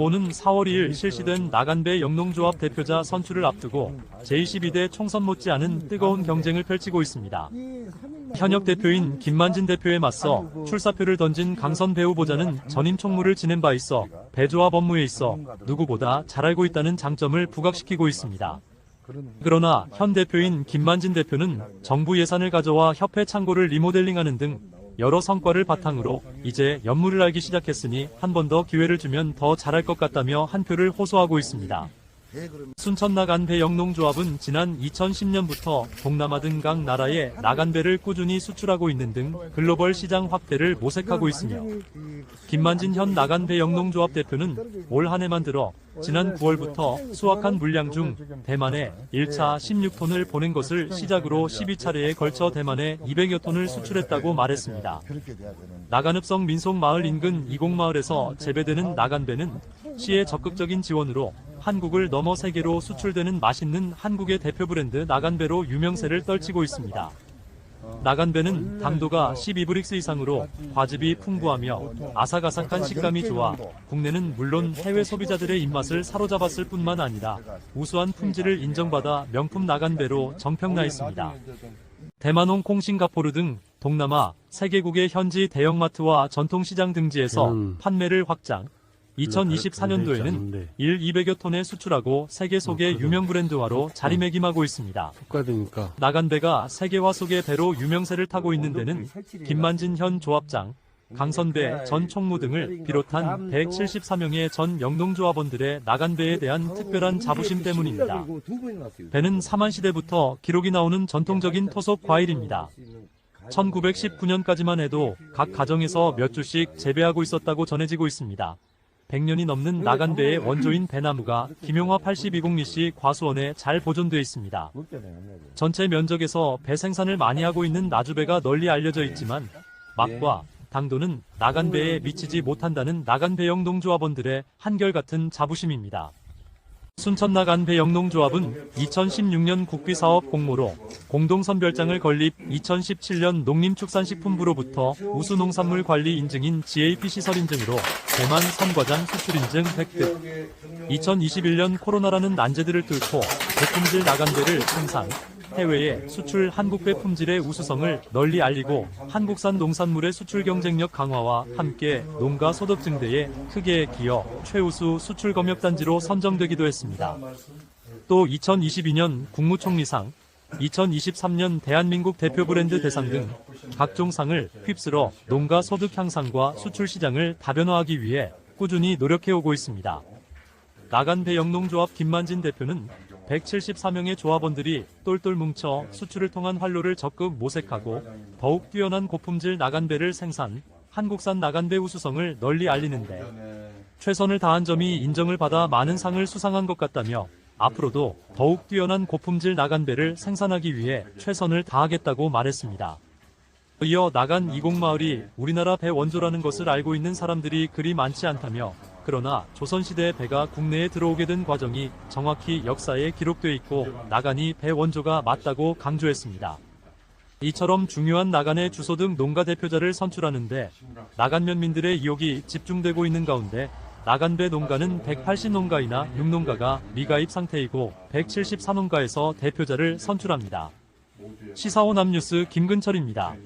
오는 4월 2일 실시된 나간배 영농조합 대표자 선출을 앞두고 제22대 총선 못지않은 뜨거운 경쟁을 펼치고 있습니다. 현역 대표인 김만진 대표에 맞서 출사표를 던진 강선 배 후보자는 전임 총무를 지낸 바 있어 배조합 업무에 있어 누구보다 잘 알고 있다는 장점을 부각시키고 있습니다. 그러나 현 대표인 김만진 대표는 정부 예산을 가져와 협회 창고를 리모델링하는 등 여러 성과를 바탕으로 이제 연물을 알기 시작했으니 한 번 더 기회를 주면 더 잘할 것 같다며 한 표를 호소하고 있습니다. 순천 나간배 영농조합은 지난 2010년부터 동남아 등 각 나라에 나간배를 꾸준히 수출하고 있는 등 글로벌 시장 확대를 모색하고 있으며 김만진 현 나간배 영농조합 대표는 올 한 해만 들어 지난 9월부터 수확한 물량 중 대만에 1차 16톤을 보낸 것을 시작으로 12차례에 걸쳐 대만에 200여 톤을 수출했다고 말했습니다. 나간읍성 민속마을 인근 이곡마을에서 재배되는 나간배는 시의 적극적인 지원으로 한국을 넘어 세계로 수출되는 맛있는 한국의 대표 브랜드 나간배로 유명세를 떨치고 있습니다. 나간배는 당도가 12브릭스 이상으로 과즙이 풍부하며 아삭아삭한 식감이 좋아 국내는 물론 해외 소비자들의 입맛을 사로잡았을 뿐만 아니라 우수한 품질을 인정받아 명품 나간배로 정평나 있습니다. 대만 홍 콩 싱가포르 등 동남아 세계국의 현지 대형마트와 전통시장 등지에서 음. 판매를 확장. 2024년도에는 일 200여 톤에 수출하고 세계 속의 유명 브랜드화로 자리매김하고 있습니다. 효과되니까 나간 배가 세계화 속의 배로 유명세를 타고 있는 데는 김만진 현 조합장, 강선배 전 총무 등을 비롯한 174명의 전 영농조합원들의 나간배에 대한 특별한 자부심 때문입니다. 배는 사만시대부터 기록이 나오는 전통적인 토속 과일입니다. 1919년까지만 해도 각 가정에서 몇 주씩 재배하고 있었다고 전해지고 있습니다. 100년이 넘는 나간배의 원조인 배나무가 김용화 8202씨 과수원에 잘 보존되어 있습니다. 전체 면적에서 배 생산을 많이 하고 있는 나주배가 널리 알려져 있지만 맛과 당도는 나간배에 미치지 못한다는 나간배영 농조합원들의 한결같은 자부심입니다. 순천 나간 배 영농조합은 2016년 국비사업 공모로 공동선별장을 건립 2017년 농림축산식품부로부터 우수농산물 관리 인증인 GAP 시설 인증으로 대만 선과장 수출 인증 획득. 2021년 코로나라는 난제들을 뚫고 고품질 나간배를 생산, 해외에 수출 한국배 품질의 우수성을 널리 알리고 한국산 농산물의 수출 경쟁력 강화와 함께 농가 소득 증대에 크게 기여 최우수 수출 검역 단지로 선정되기도 했습니다. 또 2022년 국무총리상, 2023년 대한민국 대표 브랜드 대상 등 각종 상을 휩쓸어 농가 소득 향상과 수출 시장을 다변화하기 위해 꾸준히 노력해오고 있습니다. 나간배 영농조합 김만진 대표는 174명의 조합원들이 똘똘 뭉쳐 수출을 통한 활로를 적극 모색하고 더욱 뛰어난 고품질 나간배를 생산, 한국산 나간배 우수성을 널리 알리는데 최선을 다한 점이 인정을 받아 많은 상을 수상한 것 같다며 앞으로도 더욱 뛰어난 고품질 나간배를 생산하기 위해 최선을 다하겠다고 말했습니다. 이어 나간 이곡마을이 우리나라 배 원조라는 것을 알고 있는 사람들이 그리 많지 않다며 그러나 조선시대 배가 국내에 들어오게 된 과정이 정확히 역사에 기록돼 있고 나간이 배 원조가 맞다고 강조했습니다. 이처럼 중요한 나간의 주소 등 농가 대표자를 선출하는데 나간 면민들의 의혹이 집중되고 있는 가운데 나간배 농가는 180농가이나 6농가가 미가입 상태이고 174농가에서 대표자를 선출합니다. 시사원 남뉴스 김근철입니다.